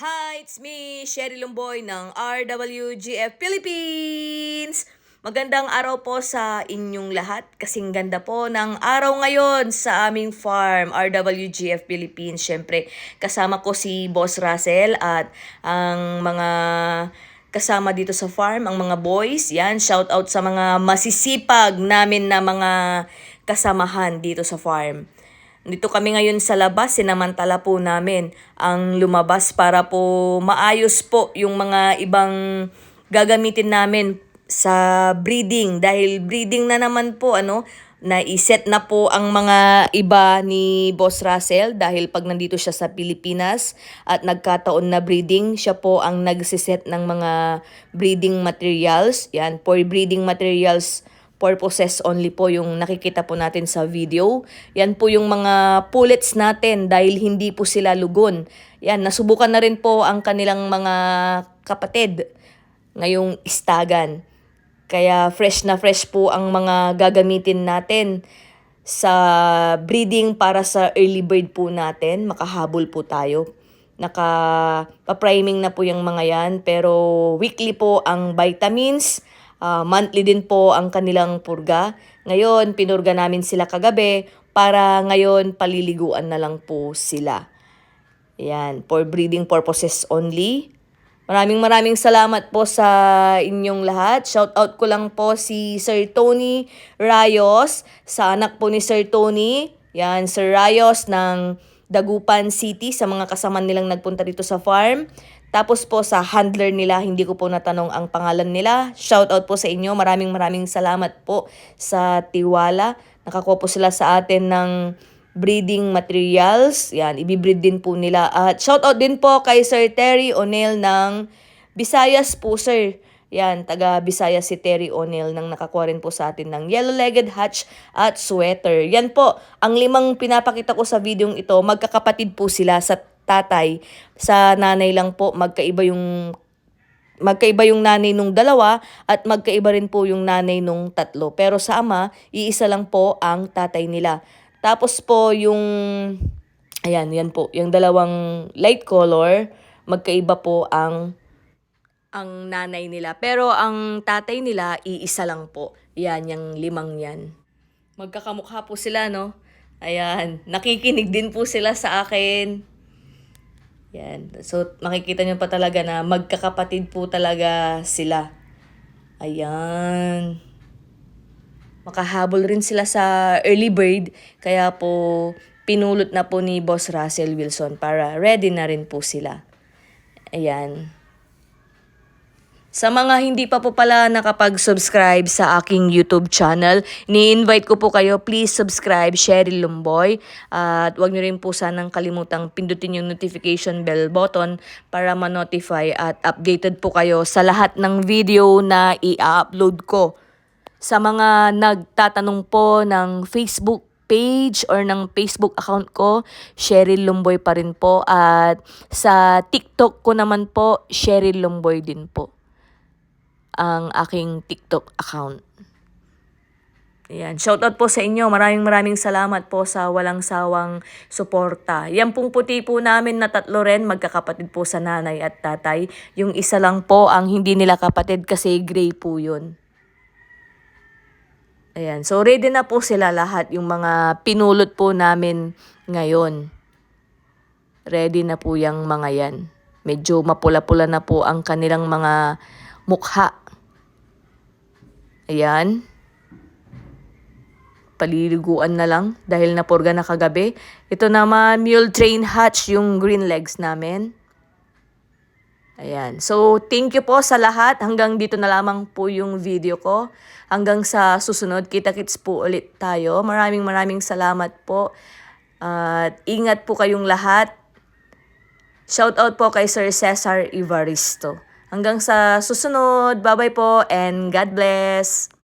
Hi, it's me, Sherry Lumboy ng RWGF Philippines! Magandang araw po sa inyong lahat. Kasing ganda po ng araw ngayon sa aming farm, RWGF Philippines. Siyempre, kasama ko si Boss Russell at ang mga kasama dito sa farm, ang mga boys. Yan, shout out sa mga masisipag namin na mga kasamahan dito sa farm. Dito kami ngayon sa labas, sinamantala po namin ang lumabas para po maayos po yung mga ibang gagamitin namin sa breeding dahil breeding na naman po ano naiset na po ang mga iba ni Boss Russell dahil pag nandito siya sa Pilipinas at nagkataon na breeding, siya po ang nagsiset ng mga breeding materials. Yan, for breeding materials purposes only po yung nakikita po natin sa video. Yan po yung mga pullets natin dahil hindi po sila lugon. Yan, nasubukan na rin po ang kanilang mga kapatid ngayong istagan. Kaya fresh na fresh po ang mga gagamitin natin sa breeding para sa early bird po natin. Makahabol po tayo. Naka-priming na po yung mga yan. Pero weekly po ang vitamins. Uh, monthly din po ang kanilang purga. Ngayon, pinurga namin sila kagabi para ngayon paliliguan na lang po sila. Yan, for breeding purposes only. Maraming maraming salamat po sa inyong lahat. Shout out ko lang po si Sir Tony Rayos, sa anak po ni Sir Tony. Yan, Sir Rayos ng Dagupan City sa mga kasama nilang nagpunta dito sa farm. Tapos po sa handler nila, hindi ko po natanong ang pangalan nila. Shout out po sa inyo. Maraming maraming salamat po sa tiwala. Nakakuha sila sa atin ng breeding materials. Yan, ibibreed din po nila. At shout out din po kay Sir Terry O'Neill ng Visayas po, sir. Yan, taga Visayas si Terry O'Neill nang nakakuha rin po sa atin ng yellow-legged hatch at sweater. Yan po, ang limang pinapakita ko sa videong ito, magkakapatid po sila sa tatay. Sa nanay lang po, magkaiba yung magkaiba yung nanay nung dalawa at magkaiba rin po yung nanay nung tatlo. Pero sa ama, iisa lang po ang tatay nila. Tapos po yung, ayan, yan po, yung dalawang light color, magkaiba po ang ang nanay nila. Pero ang tatay nila, iisa lang po. Yan, yung limang yan. Magkakamukha po sila, no? Ayan, nakikinig din po sila sa akin. Yan. So, makikita nyo pa talaga na magkakapatid po talaga sila. Ayan. Makahabol rin sila sa early bird. Kaya po, pinulot na po ni Boss Russell Wilson para ready na rin po sila. Ayan. Sa mga hindi pa po pala nakapag-subscribe sa aking YouTube channel, ni-invite ko po kayo, please subscribe, Sherry Lumboy. At huwag nyo rin po sanang kalimutang pindutin yung notification bell button para ma-notify at updated po kayo sa lahat ng video na i-upload ko. Sa mga nagtatanong po ng Facebook page or ng Facebook account ko, Cheryl Lumboy pa rin po. At sa TikTok ko naman po, Cheryl Lumboy din po ang aking TikTok account. Ayan. Shoutout po sa inyo. Maraming maraming salamat po sa walang sawang suporta. Yan pong puti po namin na tatlo rin, magkakapatid po sa nanay at tatay. Yung isa lang po ang hindi nila kapatid kasi gray po yun. Ayan. So ready na po sila lahat. Yung mga pinulot po namin ngayon. Ready na po yung mga yan. Medyo mapula-pula na po ang kanilang mga mukha. Ayan. Paliliguan na lang dahil napurga na kagabi. Ito naman, mule train hatch yung green legs namin. Ayan. So, thank you po sa lahat. Hanggang dito na lamang po yung video ko. Hanggang sa susunod, kita-kits po ulit tayo. Maraming maraming salamat po. At uh, ingat po kayong lahat. Shout out po kay Sir Cesar Ivaristo. Hanggang sa susunod, bye-bye po and God bless!